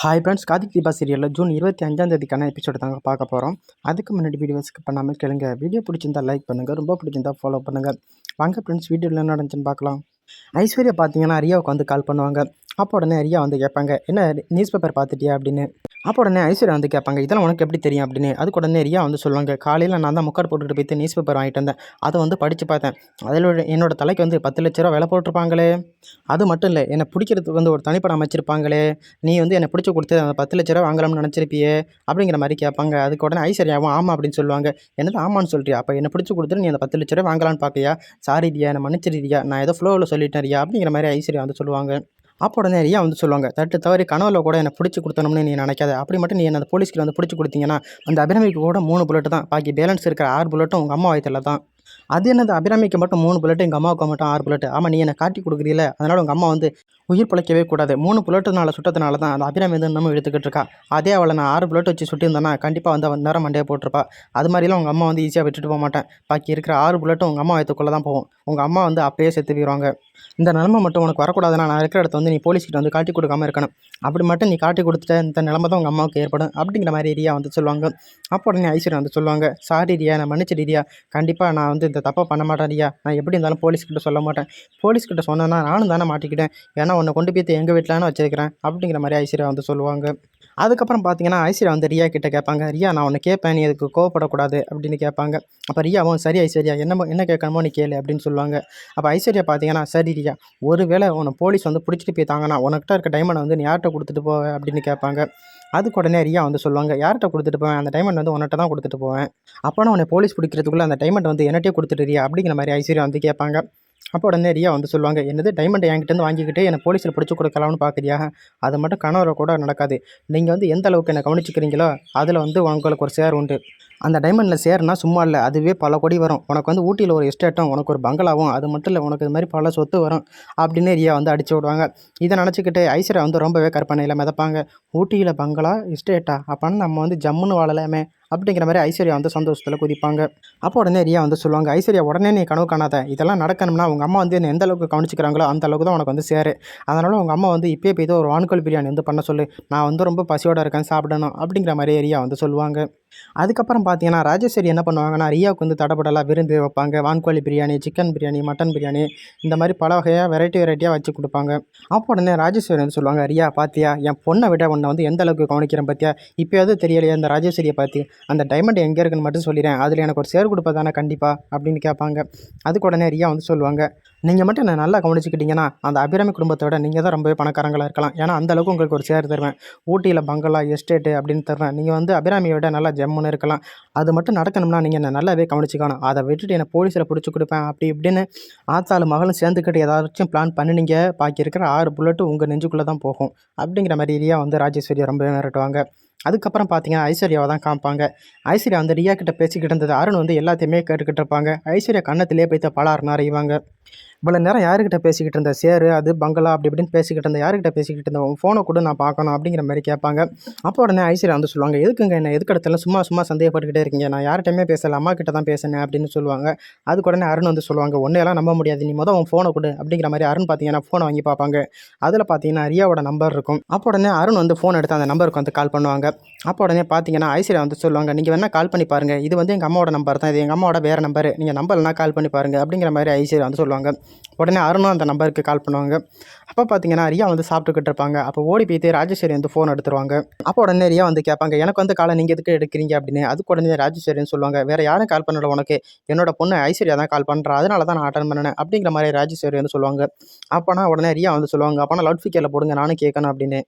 Hi friends Karthik Deepa சீரியலில் June இருபத்தி அஞ்சாம் தேதிக்கான எபிசோடு தாங்க பார்க்க போகிறோம் அதுக்கு முன்னாடி வீடியோ ஸ்கிப் பண்ணாமல் கேளுங்க. வீடியோ பிடிச்சிருந்தா லைக் பண்ணுங்கள் ரொம்ப பிடிச்சிருந்தா ஃபாலோ பண்ணுங்கள் வாங்க ஃப்ரெண்ட்ஸ் வீடியோவில் என்ன நடந்துச்சுன்னு பார்க்கலாம். ஐஸ்வர்யா பார்த்தீங்கன்னா ரியாவுக்கு வந்து கால் பண்ணுவாங்க. அப்போ உடனே ரியா வந்து கேட்பாங்க என்ன நியூஸ் பேப்பர் பார்த்துட்டியா? அப்படின்னு. அப்போ உடனே ஐஸ்வர்யா வந்து கேட்பாங்க இதெல்லாம் உனக்கு எப்படி தெரியும்? அப்படின்னு. அதுக்கு உடனே ரியா வந்து சொல்லுவாங்க காலையில் நான் தான் முக்காடு போட்டுட்டு போயிட்டு நியூஸ் பேப்பர் வாங்கிட்டு வந்தேன். அதை வந்து படித்து பார்த்தேன். அதில் என்னோட தலைக்கு வந்து பத்து லட்ச ரூபா விலை போட்டிருப்பாங்களே. அது மட்டும் இல்லை என்னை பிடிக்கிறதுக்கு வந்து ஒரு தனிப்படம் அமைச்சிருப்பாங்களே. நீ வந்து என்னை பிடிச்சி கொடுத்து அந்த பத்து லட்ச ரூபா வாங்கலாம்னு நினச்சிருப்பியே? அப்படிங்கிற மாதிரி கேட்பாங்க. அதுக்கு உடனே ஐஸ்வர்யாவும் ஆமாம் அப்படின்னு சொல்லுவாங்க. என்னது ஆமான்னு சொல்கிறியா அப்போ என்னை பிடிச்சி கொடுத்துட்டு நீ அந்த பத்து லட்ச ரூபா வாங்கலான்னு பார்க்கையா சாரி ரியா என்னை மன்னிச்சிருக்கியா நான் ஏதோ ஃப்ளோவில் சொல்லி சொல்லிட்டேன் ரியா அப்படிங்கிற மாதிரி ஐஸ்வர்யா வந்து சொல்லுவாங்க. அப்போ உடனே ரியா வந்து சொல்லுவாங்க தட்டு தவறி கனவுல கூட என்னை பிடிச்சி கொடுத்தணும்னு நீ நினைக்காத. அப்படி மட்டும் நீ என்ன அந்த போலீஸ்க்கு வந்து பிடிச்சி கொடுத்தீங்கன்னா அந்த அபிராமிக்கு கூட மூணு புல்லட்டு தான். பாக்கி பேலன்ஸ் இருக்கிற ஆறு புல்லட்டும் உங்கள் அம்மா வயத்தில் தான். அது என்னது? அபிராமிக்கு மட்டும் மூணு புல்லட்டு எங்கள் அம்மாவுக்கு மட்டும் ஆறு புல்லட்டு ஆமாம் நீ என்னை காட்டி கொடுக்குறீல அதனால் உங்கள் அம்மா வந்து உயிர் பிழைக்கவே கூடாது. மூணு புல்லட்டுனால சுட்டதுனால தான் அந்த அபிராமி வந்து இன்னமும் எடுத்துக்கிட்டு இருக்கா. அதே அவளை நான் ஆறு புல்லட் வச்சு சுட்டியிருந்தேன்னா கண்டிப்பாக வந்து அவன் நேரம் மண்டையை போட்டிருப்பா. அது மாதிரிலாம் உங்கள் அம்மா வந்து ஈஸியாக விட்டுட்டு போக மாட்டேன். பாக்கி இருக்கிற ஆறு புல்லட்டும் உங்கள் அம்மா வயத்துக்குள்ளே தான் போகும். உங்கள் அம்மா வந்து அப்பயே செத்து போயிடுவாங்க இந்த நிலமை மட்டும் உனக்கு வரக்கூடாதுன்னா நான் இருக்கிற இடத்த வந்து நீ போலீஸ்கிட்ட வந்து காட்டி கொடுக்காம இருக்கணும். அப்படி மட்டும் நீ காட்டி கொடுத்துட்ட இந்த நிலமை தான் உங்கள் அம்மாவுக்கு ஏற்படும் அப்படிங்கிற மாதிரி ரியா வந்து சொல்லுவாங்க. அப்போ உடனே ஐஸ்வர்யா வந்து சொல்லுவாங்க சாரி ரியா நான் மன்னிச்சிடு ரியா. கண்டிப்பாக நான் வந்து இந்த தப்பை பண்ண மாட்டேன் ரியா. நான் எப்படி இருந்தாலும் போலீஸ்கிட்ட சொல்ல மாட்டேன். போலீஸ்கிட்ட சொன்னேன்னா நானும் தானே மாட்டிக்கிட்டேன். ஏன்னா உன்னை கொண்டு போய் எங்கள் வீட்டிலான்னு வச்சிருக்கிறேன். அப்படிங்கிற மாதிரி ஐஸ்வர்யா வந்து சொல்லுவாங்க. அதுக்கப்புறம் பார்த்தீங்கன்னா ஐஸ்வர்யா வந்து ரியா கிட்ட கேட்பாங்க ரியா நான் உன்னை கேட்பேன் நீ அதுக்கு கோவப்படக்கூடாது? அப்படின்னு கேட்பாங்க. அப்போ ரியாவும் சரி ஐஸ்வர்யா என்ன என்ன கேட்கணுமோ நீ கேளு அப்படின்னு சொல்லுவாங்க. அப்போ ஐஸ்வர்யா பார்த்தீங்கன்னா சரி ரியா ஒருவேளை உன்னை போலீஸ் வந்து பிடிச்சிட்டு போய்த்தாங்கன்னா உனக்கிட்ட இருக்க டைமண்டை வந்து நீ யார்கிட்ட கொடுத்துட்டு போவ? அப்படின்னு கேட்பாங்க. அதுக்கு உடனே ரியா வந்து சொல்லுவாங்க யார்கிட்ட கொடுத்துட்டு போவேன்? அந்த டைமண்ட் வந்து உன்கிட்ட தான் கொடுத்துட்டு போவேன். அப்போனா உன்னை போலீஸ் பிடிக்கிறதுக்குள்ளே அந்த டைமண்ட் வந்து என்னட்டே கொடுத்துட்டு ரியா அப்படிங்கிற மாதிரி ஐஸ்வர்யா வந்து கேட்பாங்க. அப்போ உடனே ரியா வந்து சொல்லுவாங்க என்னது? டைமண்ட் என்கிட்டருந்து வாங்கிக்கிட்டு என்னை போலீஸில் பிடிச்சி கொடுக்கலாம்னு பார்க்குறியா அது மட்டும் கணவரை கூட நடக்காது. நீங்கள் வந்து எந்த அளவுக்கு என்னை கவனிச்சிக்கிறீங்களோ அதில் வந்து உங்களுக்கு ஒரு சேர் உண்டு. அந்த டைமண்டில் சேர்னா சும்மா இல்லை அதுவே பல கோடி வரும். உனக்கு வந்து ஊட்டியில் ஒரு எஸ்டேட்டும் உனக்கு ஒரு பங்களாவும் அது மட்டும் இல்லை உனக்கு இது மாதிரி பல சொத்து வரும் அப்படின்னு ரியா வந்து அடிச்சு விடுவாங்க. இதை நினச்சிக்கிட்டு ஐஸ்வர்யா வந்து ரொம்பவே கற்பனையில் மிதப்பாங்க. ஊட்டியில் பங்களா எஸ்டேட்டா அப்போன்னு நம்ம வந்து ஜம்முன்னு வாழலாமே. அப்படிங்கிற மாதிரி ஐஸ்வர்யா வந்து சந்தோஷத்தில் குதிப்பாங்க. அப்போ உடனே ரியா வந்து சொல்லுவாங்க ஐஸ்வர்யா உடனே நீ கனவு காணாத. இதெல்லாம் நடக்கணும்னா உங்கள் அம்மா வந்து என்ன எந்த அளவுக்கு கவனிச்சிக்கிறாங்களோ அந்த அளவுக்கு தான் உனக்கு வந்து சேரு. அதனால் உங்கள் அம்மா வந்து இப்போயே போய் ஒரு வான்கோழி பிரியாணி வந்து பண்ண சொல்லு. நான் வந்து ரொம்ப பசியோடு இருக்கேன் சாப்பிடணும். அப்படிங்கிற மாதிரி ரியா வந்து சொல்லுவாங்க. அதுக்கப்புறம் பார்த்தீங்கன்னா ராஜேஸ்வரி என்ன பண்ணுவாங்கன்னா ரியாவுக்கு வந்து தடப்படலாம் விருந்து வைப்பாங்க. வான்கோழி பிரியாணி சிக்கன் பிரியாணி மட்டன் பிரியாணி இந்த மாதிரி பல வகையாக வெரைட்டி வெரைட்டியாக வச்சு கொடுப்பாங்க. அப்போ உடனே ராஜேஸ்வரி வந்து சொல்லுவாங்க ரியா பாத்தியா என் பொண்ணை விட உன்னை வந்து எந்த அளவுக்கு கவனிக்கிறேன் பார்த்தியா இப்போயாவது தெரியலையா அந்த ராஜேஸ்வரியை பார்த்து. அந்த டைமண்ட் எங்கே இருக்குன்னு மட்டும் சொல்லிடுறேன். அதில் எனக்கு ஒரு சேர் கொடுப்பா தானே கண்டிப்பாக அப்படின்னு கேட்பாங்க. அதுக்கு உடனே ரியா வந்து சொல்லுவாங்க நீங்கள் மட்டும் என்ன நல்லா கவனிச்சிக்கிட்டீங்கன்னா அந்த அபிராமி குடும்பத்தோட நீங்கள் தான் ரொம்பவே பணக்காரங்களாக இருக்கலாம். ஏன்னா அந்த அளவுக்கு உங்களுக்கு ஒரு சேர் தருவேன். ஊட்டியில் பங்களா எஸ்டேட்டு அப்படின்னு தருவேன். நீங்கள் வந்து அபிராமியை விட நல்லா ஜம்முன்னு இருக்கலாம். அது மட்டும் நடக்கணும்னா நீங்கள் என்ன நல்லாவே கவனிச்சிக்கணும். அதை விட்டுட்டு என்னை போலீஸில் பிடிச்சி கொடுப்பேன். அப்படி இப்படின்னு ஆத்தாள் மகளும் சேர்ந்துக்கிட்டு ஏதாச்சும் பிளான் பண்ணினீங்க. பாக்கி இருக்கிற ஆறு புல்லட்டு உங்கள் நெஞ்சுக்குள்ளே தான் போகும். அப்படிங்கிற மாதிரி ரியா வந்து ராஜேஸ்வரியை ரொம்பவே மிரட்டுவாங்க. அதுக்கப்புறம் பார்த்தீங்கன்னா ஐஸ்வர்யாவை தான் காமிப்பாங்க. ஐஸ்வர்யா வந்து ரியா கிட்ட பேசிக்கிட்டு இருந்தது. அருண் வந்து எல்லாத்தையுமே கேட்டுக்கிட்டு இருப்பாங்க. ஐஸ்வர்யா கண்ணத்திலே போய்த்த பலாருன்னு அறிவாங்க இவ்வளோ நேரம் யாருக்கிட்ட பேசிக்கிட்டு இருந்த? சேரு அது பங்களா அப்படி இப்படின்னு பேசிக்கிட்டு இருந்த யாருக்கிட்ட பேசிக்கிட்டு இருந்த? உன் ஃபோனை கூட நான் பார்க்கணும் அப்படிங்கிற மாதிரி கேட்பாங்க. அப்போ உடனே ஐஸ்வர்யா வந்து சொல்லுவாங்க எதுக்குங்க என்ன எதுக்கு இடத்துல சும்மா சும்மா சந்தேகப்பட்டுக்கிட்டே இருக்கீங்க? நான் யார்கிட்டயுமே பேசலை அம்மா கிட்ட தான் பேசினேன் அப்படின்னு சொல்லுவாங்க. அதுக்கு உடனே அருண் வந்து சொல்லுவாங்க ஒன்றையெல்லாம் நம்ப முடியாது நீ மொதல் உன் ஃபோனை கொடு அப்படிங்கிற மாதிரி அருண் பார்த்தீங்கன்னா ஃபோனை வாங்கி பார்ப்பாங்க. அதில் பார்த்தீங்கன்னா ரியாவோட நம்பர் இருக்கும். அப்போ உடனே அருண் வந்து ஃபோன் எடுத்து அந்த நம்பருக்கு வந்து கால் பண்ணுவாங்க. அப்போ உடனே பார்த்தீங்கன்னா ஐஸ்வர்யா வந்து சொல்லுவாங்க நீங்கள் வேணால் கால் பண்ணி பாருங்கள் இது வந்து எங்கள் அம்மாவோட நம்பர் தான். இது எங்கள் அம்மாவோட வேறு நம்பர் நீங்கள் நம்பர்லாம் கால் பண்ணி பாருங்கள் அப்படிங்கிற மாதிரி ஐஸ்வர்யா வந்து சொல்லுவாங்க. உடனே அருணும் அந்த நம்பருக்கு கால் பண்ணுவாங்க. அப்போ பார்த்தீங்கன்னா ரியா வந்து சாப்பிட்டுக்கிட்டு இருப்பாங்க. அப்போ ஓடி போய்த்து ராஜேஸ்வரி வந்து ஃபோன் எடுத்துருவாங்க. அப்போ உடனே ரியா வந்து கேட்பாங்க எனக்கு வந்து காலை நீங்கள் எதுக்கு எடுக்கிறீங்க? அப்படின்னு. அதுக்கு உடனே ராஜேஸ்வரின்னு சொல்லுவாங்க வேறு யாரும் கால் பண்ணல உனக்கு. என்னோட பொண்ணு ஐஸ்வர்யா தான் கால் பண்ணுறா அதனால தான் நான் அட்டன் பண்ணினேன் அப்படிங்கிற மாதிரி ராஜேஸ்வரி வந்து சொல்லுவாங்க. அப்போனா உடனே ரியா வந்து சொல்லுவாங்க அப்போனா லவுட் ஸ்பீக்கரில் போடுங்க. நானும் கேட்கணும். அப்படின்னு.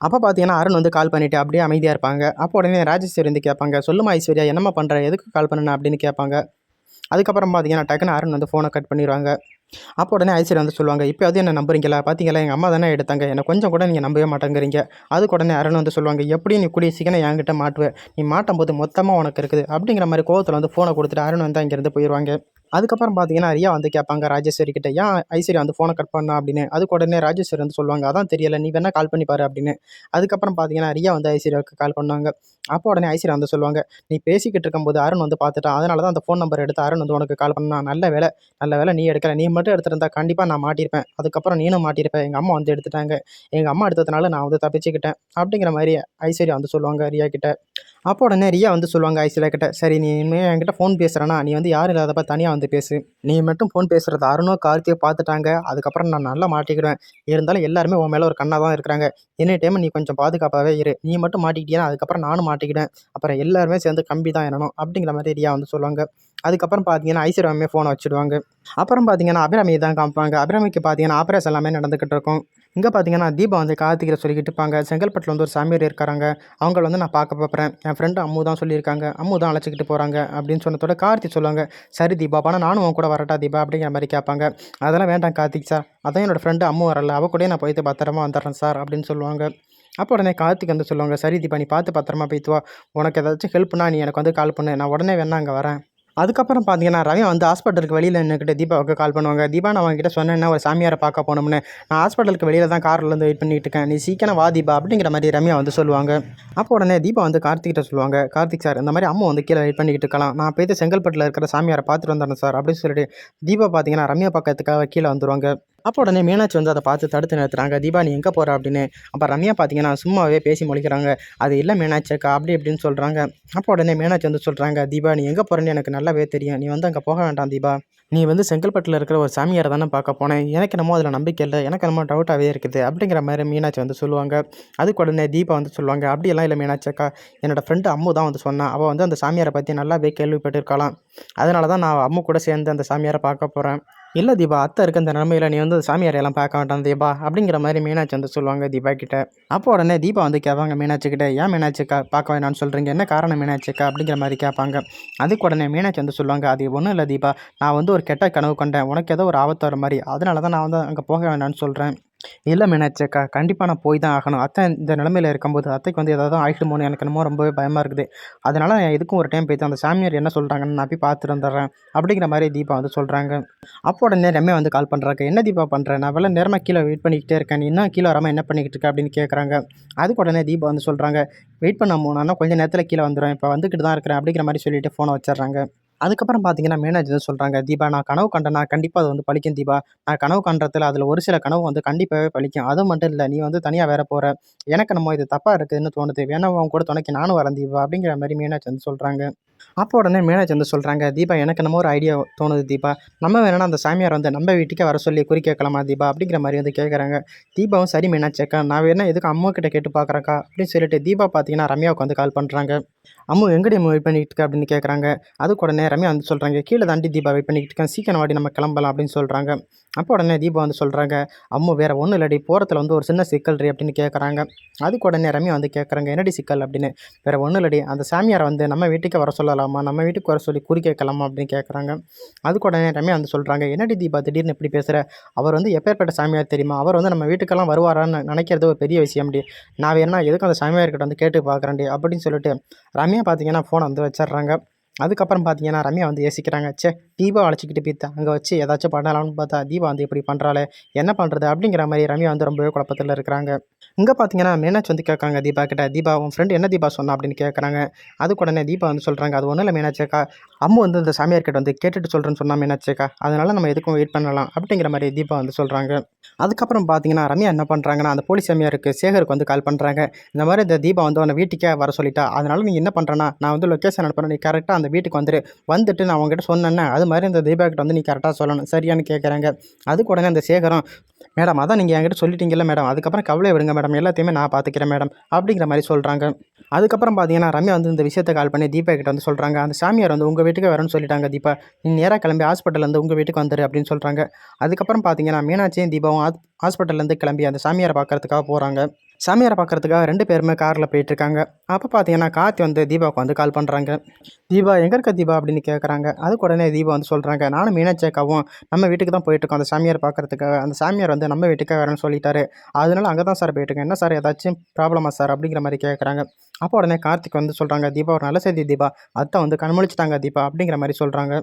அப்போ பார்த்தீங்கன்னா அருண் வந்து கால் பண்ணிவிட்டு அப்படியே அமைதியாக இருப்பாங்க. அப்போ உடனே ராஜேஸ்வரி வந்து கேட்பாங்க சொல்லுமா ஐஸ்வர்யா என்னம்மா பண்ணுற எதுக்கு கால் பண்ணணும் அப்படின்னு கேட்பாங்க. அதுக்கப்புறம் பார்த்தீங்கன்னா டக்குன்னு அருண் வந்து ஃபோனை கட் பண்ணிடுவாங்க அப்போ உடனே ஐஸ்வர்யா வந்து சொல்லுவாங்க இப்போ அது என்ன நம்புறீங்களா? பார்த்தீங்களா எங்கள் அம்மா தானே எடுத்தாங்க. என்னை கொஞ்சம் கூட நீங்கள் நம்பவே மாட்டேங்கிறீங்க. அதுக்கு உடனே அருண் வந்து சொல்லுவாங்க எப்படி நீ கூடிய சீக்கிரம் என்கிட்ட மாட்டுவேன் நீ மாட்டும் போது மொத்தமாக உனக்கு இருக்குது. அப்படிங்கிற மாதிரி கோவத்தில் வந்து ஃபோனை கொடுத்துட்டு அருண் வந்து அங்கேருந்து போயிடுவாங்க அதுக்கப்புறம் பார்த்தீங்கன்னா ரியா வந்து கேட்பாங்க ராஜேஸ்வரி கிட்ட ஏன் ஐஸ்வர்யா வந்து ஃபோனை கட் பண்ணா? அப்படின்னு. அதுக்கு உடனே ராஜேஸ்வரி வந்து சொல்லுவாங்க அதான் தெரியல நீ வேணா கால் பண்ணி பாரு அப்படின்னு. அதுக்கப்புறம் பார்த்தீங்கன்னா ரியா வந்து ஐஸ்வர்யாவுக்கு கால் பண்ணாங்க அப்போ உடனே ஐஸ்வர்யா வந்து சொல்லுவாங்க நீ பேசிக்கிட்டு இருக்கும்போது அருண் வந்து பார்த்துட்டான் அதனால தான் அந்த ஃபோன் நம்பர் எடுத்து அருண் வந்து உனக்கு கால் பண்ணா நல்ல வேலை நல்ல வேலை நீ எடுக்கல நீ மட்டும் எடுத்திருந்தா கண்டிப்பாக நான் மாட்டியிருப்பேன். அதுக்கப்புறம் நீனும் மாட்டியிருப்பேன் எங்கள் அம்மா வந்து எடுத்துட்டாங்க. எங்கள் அம்மா எடுத்ததுனால நான் வந்து தப்பிச்சுக்கிட்டேன். அப்படிங்கிற மாதிரி ஐஸ்வர்யா வந்து சொல்லுவாங்க ரியா கிட்ட. அப்போ உடனே ரியா வந்து சொல்லுவாங்க ஐஸ்வர்யா கிட்ட சரி நீ இனிமேல் என்கிட்ட ஃபோன் பேசுகிறேன்னா நீ வந்து யாரும் இல்லாதப்ப தனியாக வந்து பேசு. நீ மட்டும் ஃபோன் பேசுகிறது அருணோ கார்த்தியோ பார்த்துட்டாங்க. அதுக்கப்புறம் நான் நல்லா மாட்டிக்கிடுவேன். இருந்தாலும் எல்லாருமே உன் மேலே ஒரு கண்ணாக தான் இருக்கிறாங்க. எனி டைம் நீ கொஞ்சம் பாதுகாப்பாகவே இரு. நீ மட்டும் மாட்டிக்கிட்டீங்கன்னா அதுக்கப்புறம் நானும் மாட்டிக்கிடுவேன். அப்புறம் எல்லாருமே சேர்ந்து கம்பி தான் என்னணும் அப்படிங்கிற மாதிரி ரியா வந்து சொல்லுவாங்க. அதுக்கப்புறம் பார்த்தீங்கன்னா ஐஸ்வர்யாமே ஃபோனை வச்சுடுவாங்க. அப்புறம் பார்த்தீங்கன்னா அபிராமியை தான் காமிப்பாங்க. அபிராமிக்கு பார்த்தீங்கன்னா ஆப்ரேஷன் எல்லாமே நடந்துக்கிட்டு இருக்கும். இங்கே பார்த்தீங்கன்னா தீபா வந்து கார்த்திகை சொல்லிக்கிட்டு இருப்பாங்க. செங்கல்பட்டில் வந்து ஒரு சாமியார் இருக்காங்க அவங்கள வந்து நான் பார்க்க போகிறேன் என் ஃப்ரெண்டு அம்மு தான் சொல்லியிருக்காங்க. அம்மு தான் அழைச்சிக்கிட்டு போகிறாங்க அப்படின்னு சொன்னதோட கார்த்திக் சொல்லுவாங்க. சரி தீபா ஆனால் நானும் உன் கூட வரட்டா தீபா அப்படிங்கிற மாதிரி கேட்பாங்க. அதெல்லாம் வேண்டாம் கார்த்திக் சார் அதான் என்னோட ஃப்ரெண்டு அம்மு வரல. அவ கூடயே நான் போயிட்டு பத்திரமா வந்துடுறேன் சார் அப்படின்னு சொல்லுவாங்க. அப்போ உடனே கார்த்திக் வந்து சொல்லுவாங்க. சரி தீபா நீ பார்த்து பத்திரமா போயிட்டு வா. உனக்கு ஏதாச்சும் ஹெல்ப்னா நீ எனக்கு வந்து கால் பண்ணு. நான் உடனே வேணா அங்கே வரேன். அதுக்கப்புறம் பார்த்தீங்கன்னா ரவி வந்து ஹாஸ்பிட்டலுக்கு வெளியில் நின்றுக்கிட்டு தீபாவுக்கு கால் பண்ணுவாங்க. தீபா நான் அவங்ககிட்ட சொன்னேன்னா ஒரு சாமியாரை பார்க்க போனோம்னு நான் ஹாஸ்பிட்டலுக்கு வெளியில் தான் காரில் இருந்து வெயிட் பண்ணிட்டு இருக்கேன். நீ சீக்கிரம் வா தீபா அப்படிங்கிற மாதிரி ரம்யா வந்து சொல்லுவாங்க. அப்போ உடனே தீபா வந்து கார்த்திகிட்ட சொல்லுவாங்க. கார்த்திக் சார் இந்த மாதிரி அம்மா வந்து கீழே வெயிட் பண்ணிக்கிட்டு இருக்கலாம். நான் போயிட்டு செங்கல்பட்டில் இருக்கிற சாமியாரை பார்த்துட்டு வந்துடுறேன் சார் அப்படின்னு சொல்லிட்டு தீபா பார்த்தீங்கன்னா ரம்யா பக்கத்துக்காக கீழே வந்துருவாங்க. அப்போ உடனே மீனாட்சி வந்து அதை பார்த்து தடுத்து நிறுத்துறாங்க. தீபா நீ எங்கே போகிற அப்படின்னு? அப்போ ரம்யா பார்த்தீங்கன்னா சும்மாவே பேசி முழிக்கிறாங்க. அது இல்லை மீனாட்சி அக்கா அப்படி இப்படின்னு சொல்கிறாங்க அப்போ உடனே மீனாட்சி வந்து சொல்கிறாங்க தீபா நீ எங்கே போகிறேன்னு எனக்கு நல்லாவே தெரியும். நீ வந்து அங்கே போக வேண்டாம் தீபா. நீ வந்து செங்கல்பட்டில் இருக்கிற ஒரு சாமியாரை தானே பார்க்க போனேன் எனக்கு என்னமோ அதில் நம்பிக்கை இல்லை. எனக்கு என்னமோ டவுட்டாகவே இருக்குது. அப்படிங்கிற மாதிரி மீனாட்சி வந்து சொல்லுவாங்க. அதுக்கு உடனே தீபா வந்து சொல்லுவாங்க அப்படியெல்லாம் இல்லை மீனாட்சி அக்கா. என்னோட ஃப்ரெண்டு அம்மு தான் வந்து சொன்னான் அவள் வந்து அந்த சாமியாரை பற்றி நல்லாவே கேள்விப்பட்டிருக்கலாம் அதனால தான் நான் அம்மு கூட சேர்ந்து அந்த சாமியாரை பார்க்க போகிறேன் இல்லை தீபா அத்தை இருக்க இந்த நிலமையில நீ வந்து சாமியாரையெல்லாம் பார்க்க வேண்டாம் தீபா அப்படிங்கிற மாதிரி மீனாட்சி வந்து சொல்லுவாங்க தீபா கிட்ட. அப்போ உடனே தீபா வந்து கேட்பாங்க மீனாட்சி கிட்ட ஏன் மீனாட்சிக்கா பார்க்க வேணாம்னு சொல்கிறீங்க என்ன காரணம் மீனாட்சிக்கா அப்படிங்கிற மாதிரி கேட்பாங்க. அதுக்கு உடனே மீனாட்சி வந்து சொல்லுவாங்க அது ஒன்றும் இல்லை தீபா நான் வந்து ஒரு கெட்ட கனவு கண்டேன். உனக்கு ஏதோ ஒரு ஆபத்து வர மாதிரி. அதனால தான் நான் வந்து அங்கே போக வேண்டாம்னு சொல்கிறேன் இல்லை மீனாட்சி அக்கா கண்டிப்பாக நான் போய் தான் ஆகணும். அத்தை இந்த நிலமையில இருக்கும்போது அத்தைக்கு வந்து ஏதாவது ஆகிடுமோன்னு எனக்கு என்னமோ ரொம்பவே பயமாக இருக்குது. அதனால் நான் எதுக்கும் ஒரு டைம் போய்த்து அந்த சாமியார் என்ன சொல்கிறாங்கன்னு நான் போய் பார்த்துட்டு வந்துடுறேன். அப்படிங்கிற மாதிரி தீபா வந்து சொல்கிறாங்க அப்போ உடனே ரம்யா வந்து கால் பண்ணுறாங்க என்ன தீபா பண்ணுறேன் நான் வெள்ள நேரமாக கீழே வெயிட் பண்ணிக்கிட்டே இருக்கேன். நீ இன்னும் கீழே வராமல் என்ன பண்ணிக்கிட்டு இருக்க? அப்படின்னு கேட்குறாங்க அதுக்கு உடனே தீபா வந்து சொல்கிறாங்க வெயிட் பண்ண நான் கொஞ்சம் நேரத்தில் கீழே வந்துடும் இப்போ வந்துக்கிட்டு தான் இருக்கிறேன். அப்படிங்கிற மாதிரி சொல்லிட்டு ஃபோனை வச்சிடுறாங்க. அதுக்கப்புறம் பார்த்தீங்கன்னா மேனேஜர் சொல்கிறாங்க தீபா நான் கனவு கண்டேனா கண்டிப்பாக அது வந்து பழிக்கும் தீபா. நான் கனவு கண்டத்தில் அதில் ஒரு சில கனவு வந்து கண்டிப்பாகவே பழிக்கும் அது மட்டும் இல்லை நீ வந்து தனியாக வேற போகிற எனக்கு நம்ம இது தப்பாக இருக்குதுன்னு தோணுது. வேணா உன் கூட துணைக்கு நானும் வரேன் தீபா. அப்படிங்கிற மாதிரி மீனாட்சி வந்து சொல்கிறாங்க அப்போ உடனே மேனேஜ் வந்து சொல்கிறாங்க தீபா எனக்கு என்னமோ ஒரு ஐடியா தோணுது தீபா. நம்ம வேணா அந்த சாமியார் வந்து நம்ம வீட்டுக்கே வர சொல்லி குறி கேட்கலாமா தீபா? அப்படிங்கிற மாதிரி வந்து கேட்குறாங்க தீபாவும் சரி மீனாட்சி அக்கா நான் வேணா எதுக்கு அம்மா கிட்ட கேட்டு பார்க்குறேக்கா அப்படின்னு சொல்லிட்டு தீபா பார்த்தீங்கன்னா ரம்யாவுக்கு வந்து கால் பண்ணுறாங்க அம்மு எங்கடி அம்மா வெயிட் பண்ணிட்டு இருக்க? அப்படின்னு கேட்குறாங்க அதுக்கு உடனே ரம்யா வந்து சொல்கிறாங்க கீழே தாண்டி தீபா வெயிட் பண்ணிக்கிட்டு இருக்கேன். சீக்கிரம் வாடி நம்ம கிளம்பலாம். அப்படின்னு சொல்கிறாங்க அப்போ உடனே தீபா வந்து சொல்கிறாங்க அம்மு வேறு ஒன்றும் இல்லடி. போகிறதுல வந்து ஒரு சின்ன சிக்கல் ரீ அப்படின்னு கேட்குறாங்க அதுக்கு உடனே ரம்யா வந்து கேட்குறாங்க என்னடி சிக்கல்? அப்படின்னு. வேறு ஒன்றும் இல்லடி. அந்த சாமியாரை வந்து நம்ம வீட்டுக்கு வர சொல்லலாமா? நம்ம வீட்டுக்கு வர சொல்லி குறி கேட்கலாமா அப்படின்னு கேட்குறாங்க. அதுக்கு உடனே ரம்யா வந்து சொல்கிறாங்க என்னடி தீபா திடீர்னு இப்படி பேசுகிற அவர் வந்து எப்பேற்பட்ட சாமியார் தெரியுமா? அவர் வந்து நம்ம வீட்டுக்கெல்லாம் வருவாரான்னு நினைக்கிறது ஒரு பெரிய விஷயம் அப்படி நான் வேணா எதுக்கு அந்த சாமியார்கிட்ட வந்து கேட்டு பார்க்குறேன்டி அப்படின்னு சொல்லிட்டு ரம்யா பார்த்தீங்கன்னா ஃபோனை வந்து வச்சிடுறாங்க. அதுக்கப்புறம் பார்த்தீங்கன்னா ரம்யா வந்து யோசிக்கிறாங்க சே தீபா அழைச்சிக்கிட்டு போய்த்து அங்கே வச்சு ஏதாச்சும் பண்ணலாம்னு பார்த்தா தீபா வந்து இப்படி பண்ணுறாளே என்ன பண்ணுறது அப்படிங்கிற மாதிரி ரம்யா வந்து ரொம்பவே குழப்பத்தில் இருக்கிறாங்க. இங்கே பார்த்தீங்கன்னா மீனாட்சி வந்து கேட்குறாங்க தீபா கிட்ட தீபா உன் ஃப்ரெண்டு என்ன தீபா சொன்னா? அப்படின்னு கேட்குறாங்க. அதுக்கு உடனே தீபா வந்து சொல்கிறாங்க அது ஒன்றும் இல்லை மீனாட்சிக்கா அம்மு வந்து இந்த சாமியார்கிட்ட வந்து கேட்டுட்டு சொல்கிறேன்னு சொன்னா மீனாட்சிக்கா அதனால் நம்ம எதுக்கும் வெயிட் பண்ணலாம் அப்படிங்கிற மாதிரி தீபா வந்து சொல்கிறாங்க அதுக்கப்புறம் பார்த்தீங்கன்னா ரம்யா என்ன பண்ணுறாங்கன்னா அந்த போலீஸ் சாமியாருக்கு சேகருக்கு வந்து கால் பண்ணுறாங்க இந்த மாதிரி இந்த தீபா வந்து உன்னை வீட்டுக்கே வர சொல்லிட்டா அதனால் நீ என்ன பண்ணுறேன்னா நான் வந்து லொக்கேஷன் அனுப்புகிறேன் நீ கரெக்டாக அந்த அந்த வீட்டுக்கு வந்துடு வந்துட்டு நான் உங்ககிட்ட சொன்னேன்னா. அது மாதிரி இந்த தீபா கிட்ட வந்து நீ கரெக்டாக சொல்லணும். சரியான்னு கேட்குறாங்க அதுக்கு உடனே அந்த சேகரம் மேடம் அதான் நீங்கள் என்கிட்ட சொல்லிட்டீங்கல்ல மேடம். அதுக்கப்புறம் கவலை விடுங்க மேடம். எல்லாத்தையுமே நான் பார்த்துக்கிறேன் மேடம். அப்படிங்கிற மாதிரி சொல்கிறாங்க அதுக்கப்புறம் பார்த்தீங்கன்னா ரம்யா வந்து இந்த விஷயத்தை கால் பண்ணி தீபா கிட்ட வந்து சொல்கிறாங்க அந்த சாமியார் வந்து உங்கள் வீட்டுக்கு வரணும்னு சொல்லிட்டாங்க தீபா. நீ நேராக கிளம்பி ஹாஸ்பிட்டலேருந்து உங்கள் வீட்டுக்கு வந்துரு அப்படின்னு சொல்கிறாங்க அதுக்கப்புறம் பார்த்தீங்கன்னா மீனாட்சியும் தீபாவும் ஹாஸ்பிட்டல்லேருந்து கிளம்பி அந்த சாமியாரை பார்க்கறதுக்காக போகிறாங்க சாமியாரை பார்க்குறதுக்காக ரெண்டு பேருமே காரில் போயிட்டுருக்காங்க. அப்போ பார்த்தீங்கன்னா கார்த்தி வந்து தீபாவுக்கு வந்து கால் பண்ணுறாங்க தீபா எங்கே இருக்க தீபா? அப்படின்னு கேட்குறாங்க அதுக்கு உடனே தீபா வந்து சொல்கிறாங்க நானும் மீனாட்சியக்காவும் நம்ம வீட்டுக்கு தான் போயிட்டுருக்கோம். அந்த சாமியார் பார்க்குறதுக்காக அந்த சாமியார் வந்து நம்ம வீட்டுக்காக வரேன்னு சொல்லிட்டாரு. அதனால அங்கே தான் சார் போயிட்டுருக்கேன் என்ன சார் ஏதாச்சும் ப்ராப்ளமா சார்? அப்படிங்கிற மாதிரி கேட்குறாங்க அப்போ உடனே கார்த்திக் வந்து சொல்கிறாங்க தீபா ஒரு நல்ல செய்தி தீபா. அத்தை வந்து கண்முழிச்சிட்டாங்க தீபா. அப்படிங்கிற மாதிரி சொல்கிறாங்க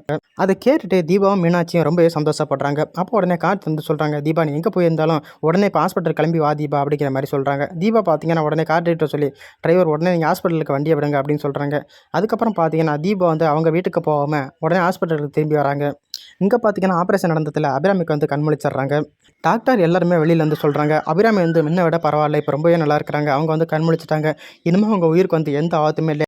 அதை கேட்டுட்டு தீபாவும் மீனாட்சியும் ரொம்பவே சந்தோஷப்படுறாங்க. அப்போ உடனே கார்த்திக் வந்து சொல்கிறாங்க தீபா நீ எங்கே போயிருந்தாலும் உடனே இப்போ ஹாஸ்பிட்டல் கிளம்பி வா தீபா. அப்படிங்கிற மாதிரி சொல்கிறாங்க தீபா பார்த்தீங்கன்னா உடனே கார் டிரைவர் சொல்லி டிரைவர் உடனே நீங்கள் ஹாஸ்பிட்டலுக்கு வண்டியை விடுங்க. அப்படின்னு சொல்கிறாங்க அதுக்கப்புறம் பார்த்தீங்கன்னா தீபா வந்து அவங்க வீட்டுக்கு போகாமல் உடனே ஹாஸ்பிட்டலுக்கு திரும்பி வராங்க. இங்கே பார்த்தீங்கன்னா ஆப்ரேஷன் நடந்ததில் அபிராமிக்கு வந்து கண்முழிச்சிடுறாங்க டாக்டர் எல்லாருமே வெளியில் வந்து சொல்கிறாங்க அபிராமி வந்து முன்ன விட பரவாயில்ல இப்போ ரொம்பவே நல்லா இருக்கிறாங்க. அவங்க வந்து கண்முழிச்சிட்டாங்க இனிமேல் அவங்க உயிருக்கு வந்து எந்த ஆபத்துமே இல்லை.